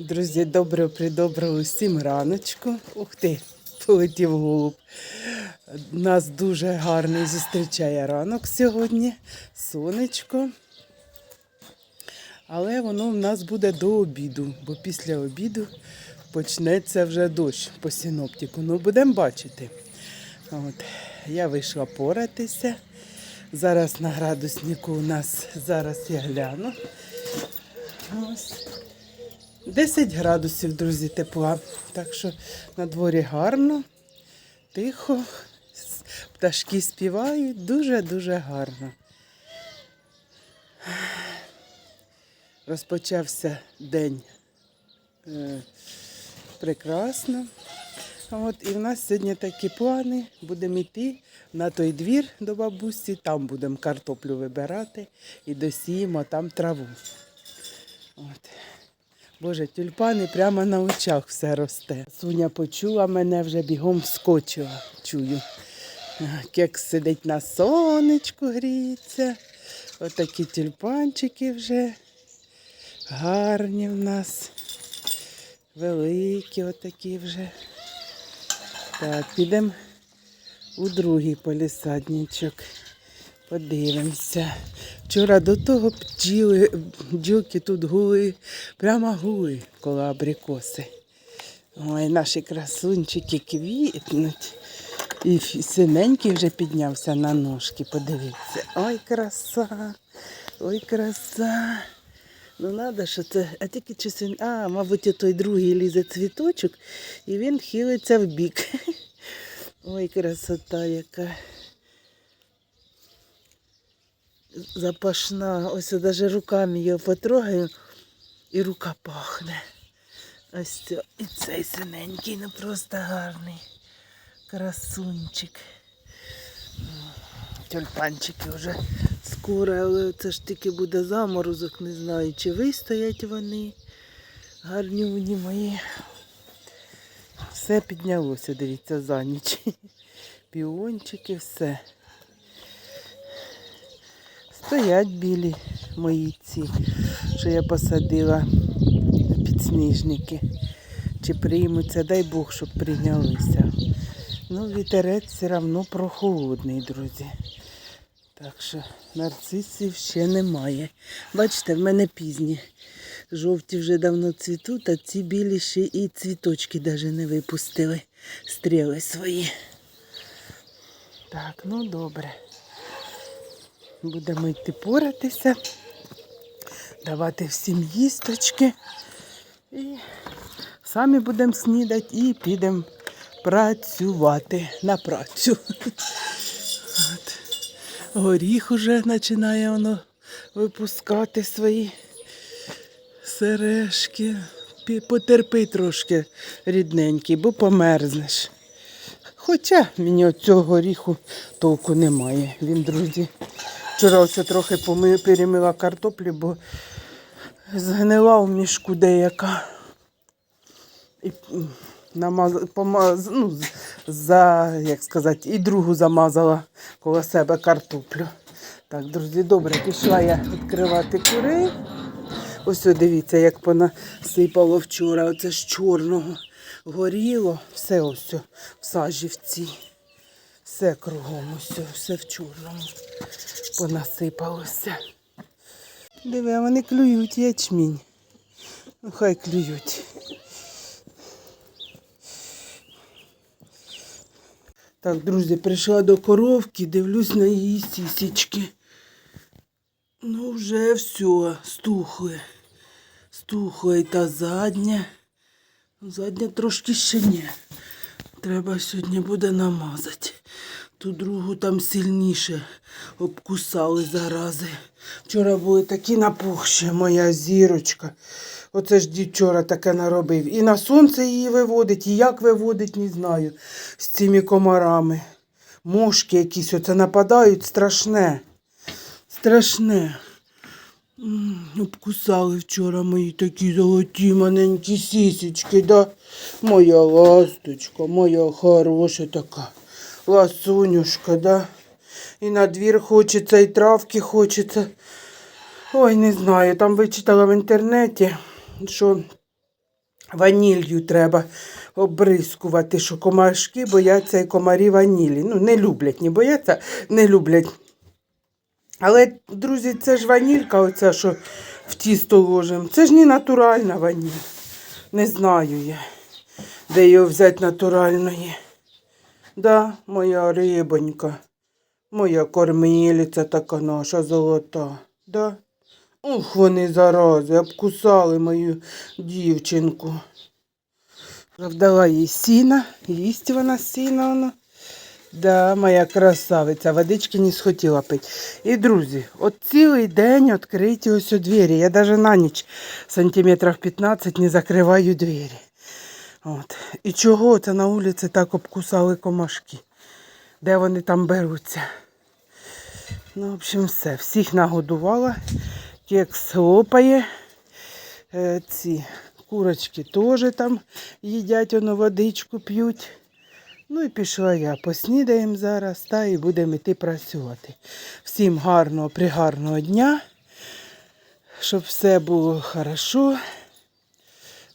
Друзі, доброго придоброго усім раночку. Ух ти, полетів голуб. Нас дуже гарний зустрічає ранок сьогодні. Сонечко. Але воно в нас буде до обіду, бо після обіду почнеться вже дощ по синоптику. Ну, будемо бачити. От. Я вийшла поратися. Зараз на градуснику у нас зараз я гляну. Ось. 10 градусів, друзі, тепла. Так що на дворі гарно, тихо, пташки співають дуже-дуже гарно. Розпочався день е, прекрасно. От, і в нас сьогодні такі плани. Будемо йти на той двір до бабусі, там будемо картоплю вибирати і досіємо там траву. От. Боже, тюльпани прямо на очах все росте. Суня почула мене, вже бігом вскочила. Чую. Кекс сидить на сонечку, гріється. Отакі тюльпанчики вже гарні в нас. Великі отакі вже. Так, підемо у другий полісадничок. Подивимося. Вчора до того бджіли, бджілки тут гули, прямо гули коло абрикоси. Ой, наші красунчики квітнуть. І синенький вже піднявся на ножки, подивіться. Ой, краса, ой, краса. Ну треба, що це, а тільки чи син, а, мабуть, той другий лізе цвіточок, і він хилиться в бік. Ой, красота яка. Запашна. Ось навіть руками його потрогаю, і рука пахне. Ось це. І цей синенький, ну просто гарний. Красунчик. Тюльпанчики вже скоро, але це ж тільки буде заморозок, не знаю, чи вистоять вони. Гарнюні мої. Все піднялося, дивіться, за ніч. Піончики, все. Стоять білі мої ці, що я посадила підсніжники. Чи приймуться, дай Бог, щоб прийнялися. Ну, вітерець все одно прохолодний, друзі. Так що нарцисів ще немає. Бачите, в мене пізні. Жовті вже давно цвітуть, а ці білі ще і цвіточки навіть не випустили. Стріли свої. Так, ну добре. Будемо йти поратися, давати всім їсточки. І самі будемо снідати і підемо працювати на працю. От. Горіх уже починає воно випускати свої сережки. Потерпи трошки рідненький, бо померзнеш. Хоча мені цього горіху толку немає. Він, друзі, вчора ось трохи перемила картоплю, бо згнила у мішку деяка. І намаз... помаз... ну, за, як сказати, і другу замазала коло себе картоплю. Так, друзі, добре, пішла я відкривати курей. Ось о, дивіться, як понасипало вчора. Оце з чорного горіло. Все ось в сажівці. Все кругом, ось, все в чорному понасипалося. Диви, вони клюють ячмінь. Ну, хай клюють. Так, друзі, прийшла до коровки, дивлюсь на її сісічки. Ну, вже все, стухли. І та задня. Задня трошки ще ні. Треба сьогодні буде намазати. Ту другу там сильніше обкусали зарази. Вчора були такі напухші, моя зірочка. Оце ж дід вчора таке наробив. І на сонце її виводить, і як виводить, не знаю. З цими комарами. Мошки якісь оце нападають страшне. Страшне. Обкусали вчора мої такі золоті маленькі сісічки, да? Моя ласточка, моя хороша така. Ласунюшка, да? І на двір хочеться, і травки хочеться. Ой, не знаю, там вичитала в інтернеті, що Ванілью треба обрискувати, що комашки бояться і комарі ванілі. Ну, не люблять, не бояться, не люблять. Але, друзі, це ж ванілька, оця, що в тісто ложимо. Це ж не натуральна ваніль. Не знаю я, де його взяти натуральної. Да, моя рибонька, моя кормилиця така наша золота. Да? Ух, вони зарази, обкусали мою дівчинку. Вдала їй сіна, їсть вона сіна вона. Да, моя красавиця, водички не схотіла пити. І, друзі, от цілий день відкриті ось у двері. Я навіть на ніч сантиметрів 15 не закриваю двері. От. І чого це на вулиці так обкусали комашки? Де вони там беруться? Ну, в общем, все. Всіх нагодувала. Кекс лопає. Е, ці курочки теж там їдять, воно водичку п'ють. Ну і пішла я. Поснідаємо зараз та і будемо йти працювати. Всім гарного, пригарного дня. Щоб все було хорошо,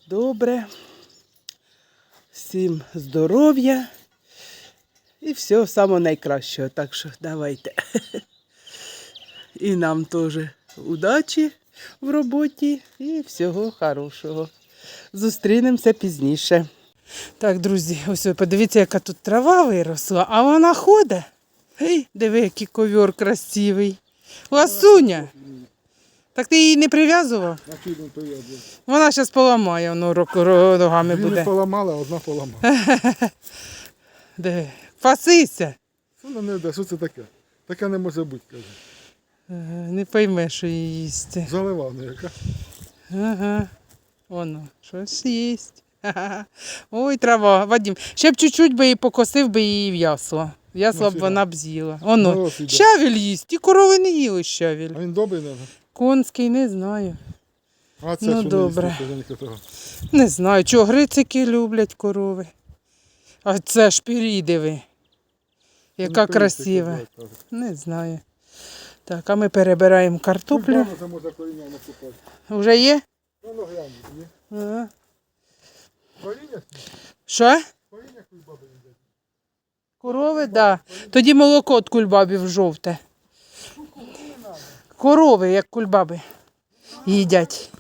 добре. Всім здоров'я і всього самого найкращого. Так що давайте. І нам теж удачі в роботі і всього хорошого. Зустрінемося пізніше. Так, друзі, ось подивіться, яка тут трава виросла, а вона ходить. Гей, диви, який ковер красивий. Ласуня. Так ти її не прив'язував? Вона зараз поламає, воно ро- ногами Дві не буде. поламали, а одна поламала. Пасися. Вона не йде, що це таке? Таке не може бути, каже. Е, Не пойме, що її їсти. Заливана яка. Ага. Воно, щось їсть. Ой, трава, Вадим. Ще б чуть-чуть би її покосив би її в'ясла. В'ясла б Ну, вона б з'їла. Воно. Ну. Щавель їсть. Ті корови не їли щавель. А він добрий, не? Конський, не знаю. А це Ну, що не добре. їсти. Не знаю, чого грицики люблять корови. А це ж пірідиви. Яка Ну, красива. прийти. Не знаю. Так, а ми перебираємо картоплю. Накупати. Вже є? Ну, ну є. Коріння? Що? Коріння кульбаби. Корови, так. Да. Тоді молоко від кульбабів жовте. Корови, як кульбаби, їдять.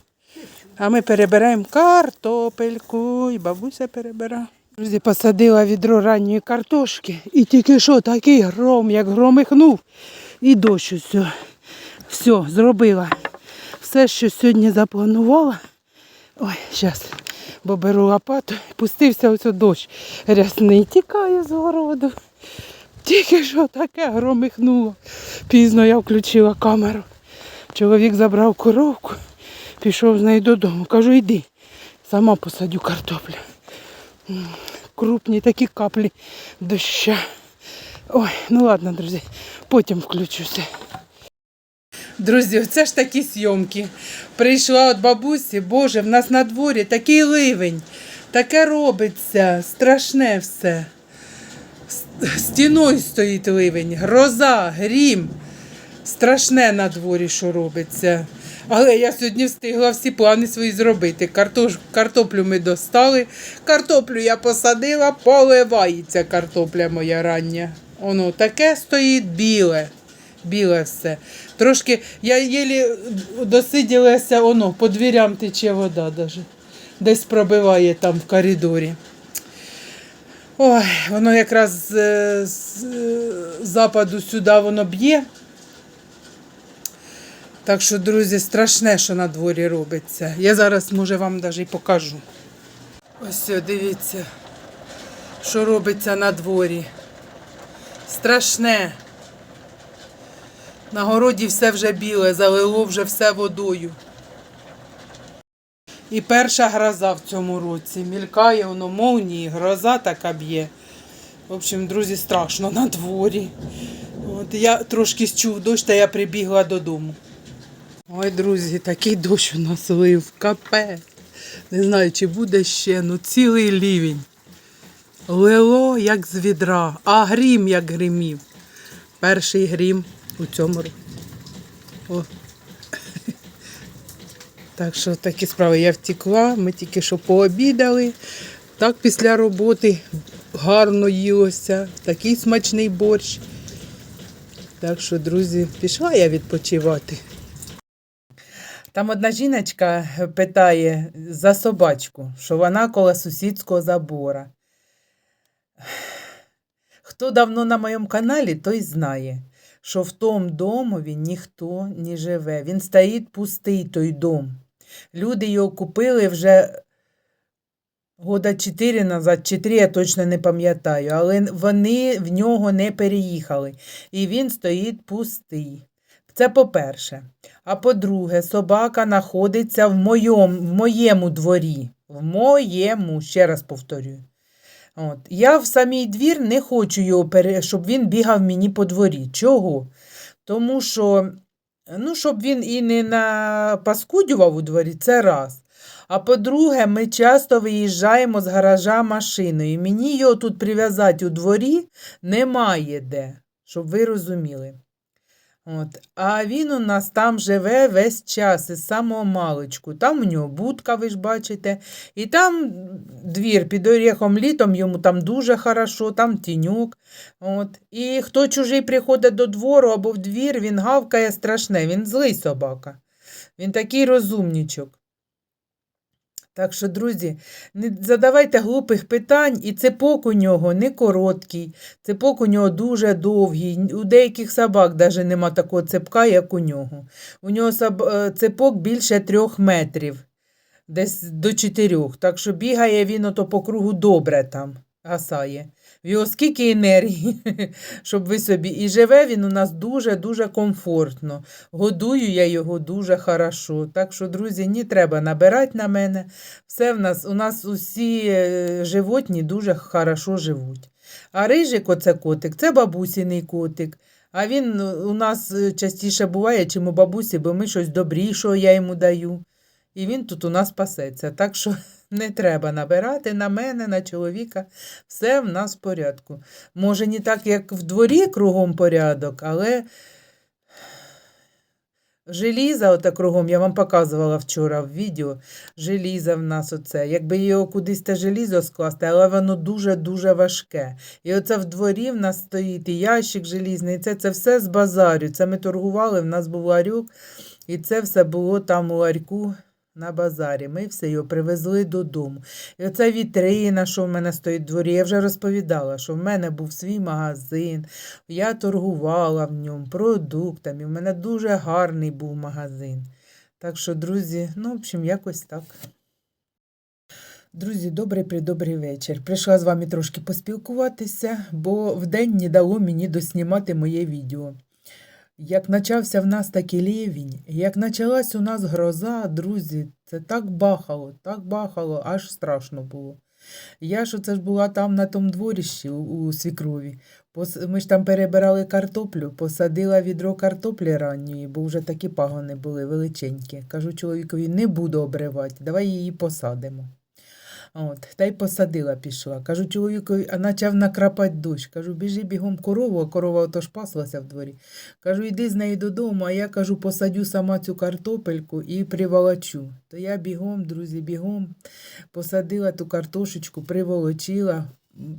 А ми перебираємо картопельку, і бабуся перебирає. Друзі, посадила відро ранньої картошки. І тільки що такий гром, як громихнув. І дощ усе. Все, зробила. Все, що сьогодні запланувала. Ой, зараз, бо беру лопату, пустився ось дощ рясний, тікає з городу. Тільки що таке громихнуло. Пізно я включила камеру. Чоловік забрав коровку, пішов з нею додому. Кажу, йди, сама посадю картоплю. Крупні такі каплі доща. Ой, ну ладно, друзі, потім включуся. Друзі, оце ж такі зйомки. Прийшла від бабусі, Боже, в нас на дворі такий ливень, таке робиться, страшне все. Стіною стоїть ливень, гроза, грім. Страшне на дворі, що робиться. Але я сьогодні встигла всі плани свої зробити. Картош, картоплю ми достали, картоплю я посадила, поливається картопля моя рання. Воно таке стоїть біле. Біле все. Трошки я єлі досиділася, воно, по двірям тече вода даже. Десь пробиває там в коридорі. Ой, воно якраз з, з западу сюди воно б'є. Так що, друзі, страшне, що на дворі робиться. Я зараз, може, вам навіть і покажу. Ось, дивіться, що робиться на дворі. Страшне. На городі все вже біле, залило вже все водою. І перша гроза в цьому році. Мількає воно молнії, гроза така б'є. В общем, друзі, страшно на дворі. От я трошки чув дощ, та я прибігла додому. Ой, друзі, такий дощ у нас лив, капець. Не знаю, чи буде ще, ну цілий лівень. Лило, як з відра, а грім, як гримів. Перший грім у цьому році. Так що такі справи я втекла, ми тільки що пообідали. Так після роботи гарно їлося, такий смачний борщ. Так що, друзі, пішла я відпочивати. Там одна жіночка питає за собачку, що вона коло сусідського забора. Хто давно на моєму каналі, той знає, що в тому домові ніхто не живе. Він стоїть пустий той дом. Люди його купили вже года 4 назад, чи 3, я точно не пам'ятаю, але вони в нього не переїхали. І він стоїть пустий. Це по-перше. А по-друге, собака знаходиться в моєму, в моєму дворі. В моєму, ще раз повторюю. От. Я в самій двір не хочу його, щоб він бігав мені по дворі. Чого? Тому що, ну, щоб він і не напаскудював у дворі, це раз. А по-друге, ми часто виїжджаємо з гаража машиною. Мені його тут прив'язати у дворі немає де, щоб ви розуміли. От. А він у нас там живе весь час із самого маличку. Там у нього будка, ви ж бачите. І там двір під орехом літом йому там дуже хорошо, там тіньок. От. І хто чужий приходить до двору або в двір, він гавкає страшне, він злий собака. Він такий розумнічок. Так що, друзі, не задавайте глупих питань, і цепок у нього не короткий, цепок у нього дуже довгий. У деяких собак навіть нема такого цепка, як у нього. У нього е, цепок більше трьох метрів, десь до чотирьох. Так що бігає він ото по кругу добре там, гасає. В його енергії, щоб ви собі. І живе він у нас дуже-дуже комфортно. Годую я його дуже хорошо. Так що, друзі, не треба набирати на мене. Все в нас, у нас усі е, животні дуже хорошо живуть. А рижик, оце котик, це бабусіний котик. А він е, у нас е, частіше буває, чим у бабусі, бо ми щось добрішого я йому даю. І він тут у нас пасеться. Так що не треба набирати на мене, на чоловіка. Все в нас в порядку. Може, не так, як в дворі кругом порядок, але желіза ота кругом, я вам показувала вчора в відео. Желіза в нас оце. Якби його кудись те желізо скласти, але воно дуже-дуже важке. І оце в дворі в нас стоїть і ящик желізний, і це, це все з базарю. Це ми торгували, в нас був ларюк, і це все було там у ларьку. На базарі. Ми все його привезли додому. І оця вітрина, що в мене стоїть в дворі, я вже розповідала, що в мене був свій магазин, я торгувала в ньому продуктами. В мене дуже гарний був магазин. Так що, друзі, ну, в общем, якось так. Друзі, добрий придобрий вечір. Прийшла з вами трошки поспілкуватися, бо вдень не дало мені доснімати моє відео. Як почався в нас такий лівень, як почалась у нас гроза, друзі, це так бахало, так бахало, аж страшно було. Я ж оце ж була там на тому дворіщі у, у свікрові. Ми ж там перебирали картоплю, посадила відро картоплі ранньої, бо вже такі пагони були величенькі. Кажу чоловікові, не буду обривати, давай її посадимо. От, та й посадила пішла. Кажу чоловікові, а почав накрапати дощ. Кажу, біжи бігом корову, а корова отож паслася в дворі. Кажу, йди з нею додому, а я кажу, посадю сама цю картопельку і приволочу. То я бігом, друзі, бігом посадила ту картошечку, приволочила,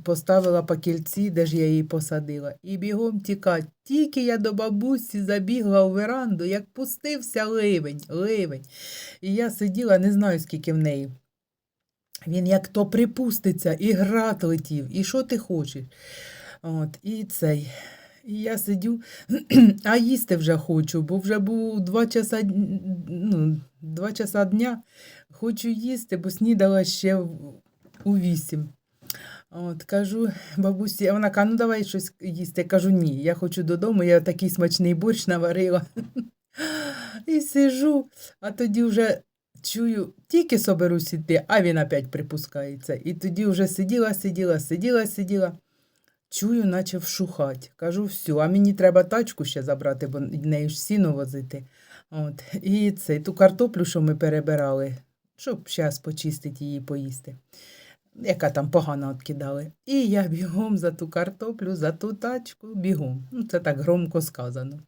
поставила по кільці, де ж я її посадила, і бігом тікать. Тільки я до бабусі забігла у веранду, як пустився ливень, ливень. І я сиділа, не знаю, скільки в неї. Він як то припуститься, і град летів, і що ти хочеш. От, і цей. І я сидю, а їсти вже хочу, бо вже був два часа, ну, два часа дня. Хочу їсти, бо снідала ще у вісім. От, кажу бабусі, а вона каже, ну давай щось їсти. Я кажу, ні, я хочу додому, я такий смачний борщ наварила. І сижу, а тоді вже чую, тільки соберусь іти, а він опять припускається. І тоді вже сиділа, сиділа, сиділа, сиділа. Чую, наче вшухать. Кажу, все, а мені треба тачку ще забрати, бо нею ж сіно возити. От. І це, ту картоплю, що ми перебирали, щоб зараз почистити її поїсти. Яка там погано откидали. І я бігом за ту картоплю, за ту тачку, бігом. Ну, це так громко сказано.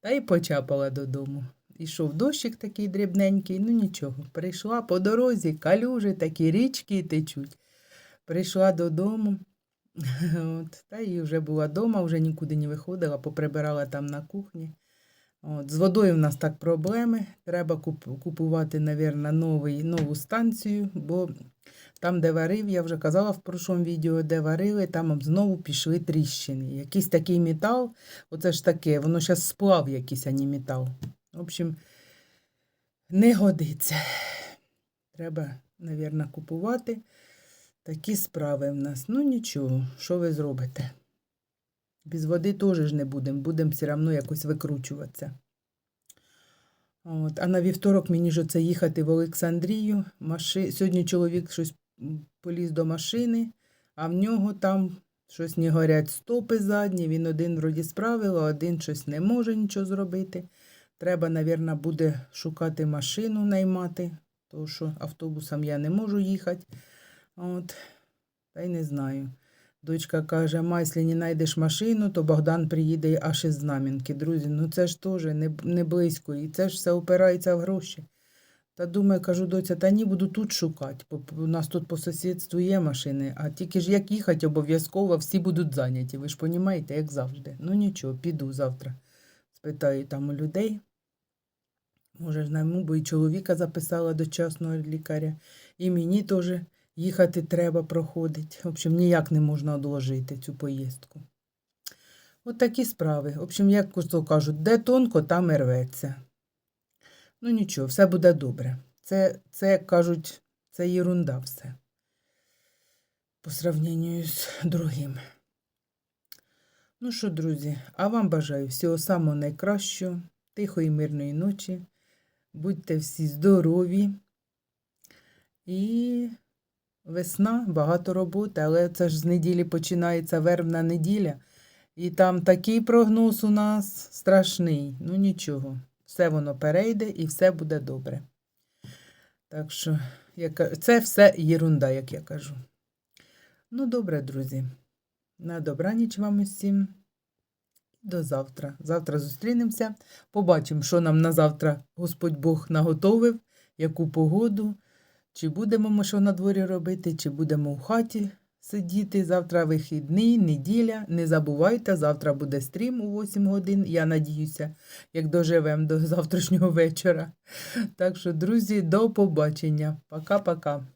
Та й почапала додому. Ішов дощик такий дрібненький, ну нічого. Прийшла по дорозі, калюжі, такі річки течуть. Прийшла додому. От, та і вже була вдома, вже нікуди не виходила, поприбирала там на кухні. От, з водою в нас так проблеми. Треба куп- купувати, мабуть, новий, нову станцію, бо там, де варив, я вже казала в прошлому відео, де варили, там знову пішли тріщини. Якийсь такий метал, оце ж таке, воно зараз сплав якийсь, а не метал. В общем, не годиться. Треба, мабуть, купувати. Такі справи в нас. Ну нічого, що ви зробите? Без води теж ж не будемо, будемо все одно якось викручуватися. От. А на вівторок мені ж оце їхати в Олександрію. Маши... Сьогодні чоловік щось поліз до машини, а в нього там щось не горять стопи задні. Він один вроді справив, а один щось не може нічого зробити. Треба, мабуть, буде шукати машину наймати, тому що автобусом я не можу їхати. От. Та й не знаю. Дочка каже, ма, не знайдеш машину, то Богдан приїде аж із Знам'янки. Друзі, ну це ж теж не, не близько, і це ж все опирається в гроші. Та думаю, кажу, доця, та ні, буду тут шукати, бо у нас тут по сусідству є машини, а тільки ж як їхати, обов'язково всі будуть зайняті. Ви ж розумієте, як завжди. Ну нічого, піду завтра. Спитаю там у людей. Може, ж найму, бо і чоловіка записала до частного лікаря, і мені теж їхати треба проходить. В общем, ніяк не можна одложити цю поїздку. От такі справи. В общем, як то кажуть, де тонко, там і рветься. Ну нічого, все буде добре. Це, це як кажуть, це єрунда все. По сравненню з другим. Ну що, друзі, а вам бажаю всього самого найкращого, тихої мирної ночі. Будьте всі здорові. І весна, багато роботи, але це ж з неділі починається вербна неділя. І там такий прогноз у нас страшний. Ну нічого, все воно перейде і все буде добре. Так що, це все єрунда, як я кажу. Ну, добре, друзі. На добраніч вам усім. До завтра. Завтра зустрінемося. Побачимо, що нам на завтра Господь Бог наготовив, яку погоду. Чи будемо ми що на дворі робити, чи будемо в хаті сидіти. Завтра вихідний, неділя. Не забувайте, завтра буде стрім у 8 годин. Я надіюся, як доживемо до завтрашнього вечора. Так що, друзі, до побачення. Пока-пока.